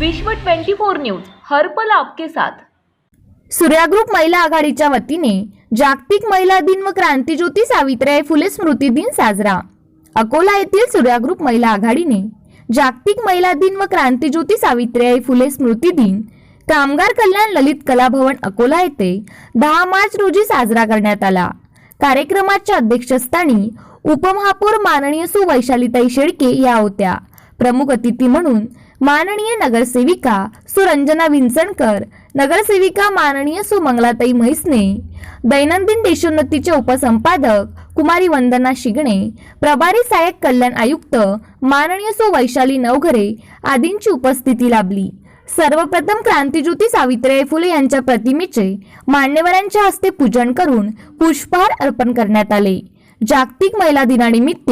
विश्व 24 न्यूज हर्पल आपके साथ. सूर्या ग्रुप महिला आघाडीच्या वतीने जागतिक महिला दिन व क्रांतीज्योती सावित्रीबाई फुले स्मृती दिन साजरा. अकोला येथील सूर्या ग्रुप महिला आघाडीने जागतिक महिला दिन व क्रांतीज्योती सावित्रीबाई फुले स्मृती दिन कामगार कल्याण ललित कला भवन अकोला येथे दहा मार्च रोजी साजरा करण्यात आला. कार्यक्रमाच्या अध्यक्षस्थानी उपमहापौर माननीय सु. वैशालीताई शेळके या होत्या. प्रमुख अतिथी म्हणून माननीय नगरसेविका सुरंजना विंचणकर नगरसेविका माननीय सुमंगलाताई म्हैसने दैनंदिन देशोन्नतीचे उपसंपादक कुमारी वंदना शिगणे प्रभारी सहाय्यक कल्याण आयुक्त माननीय सु वैशाली नवघरे आदींची उपस्थिती लाभली. सर्वप्रथम क्रांतीज्योती सावित्रीबाई फुले यांच्या प्रतिमेचे मान्यवरांच्या हस्ते पूजन करून पुष्पहार अर्पण करण्यात आले. जागतिक महिला दिनानिमित्त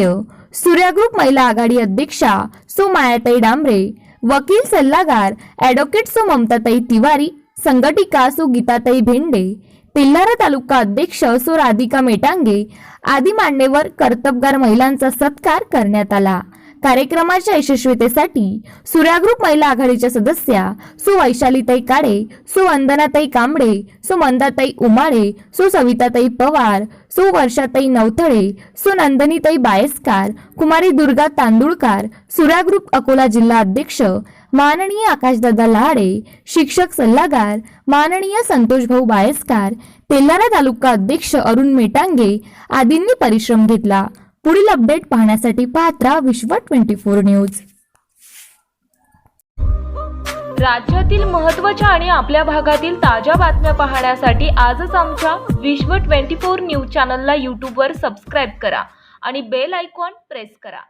सूर्या ग्रुप महिला आघाडी अध्यक्षा सुमायाताई डांबरे वकील सल्लागार ॲडव्होकेट सो ममताताई तिवारी संघटिका सो गीताताई भेंडे तेल्हारा तालुका अध्यक्ष सो राधिका मेटांगे आदी मान्यवर कर्तबगार महिलांचा सत्कार करण्यात आला. कार्यक्रमाच्या यशस्वीतेसाठी सूर्या ग्रुप महिला आघाडीच्या सदस्या सुवैशालीताई काळे सुवंदनाताई कांबळे सुमंदाताई उमाळे सुसविताताई पवार सुवर्षाताई नवथळे सुनंदनीताई बायस्कार कुमारी दुर्गा तांदुळकार सूर्या ग्रुप अकोला जिल्हा अध्यक्ष माननीय आकाशदादा लहाडे शिक्षक सल्लागार माननीय संतोष भाऊ बायस्कार तेल्हारा तालुका अध्यक्ष अरुण मेटांगे आदींनी परिश्रम घेतला. पुढील अपडेट पाहण्यासाठी पात्रा विश्व ट्वेंटी फोर न्यूज. राज्यातील महत्त्वाच्या आणि आपल्या भागातील ताज्या बातम्या पाहण्यासाठी आजच आमच्या विश्व 24 न्यूज चॅनलला यूट्यूबवर सबस्क्राईब करा आणि बेल आयकॉन प्रेस करा.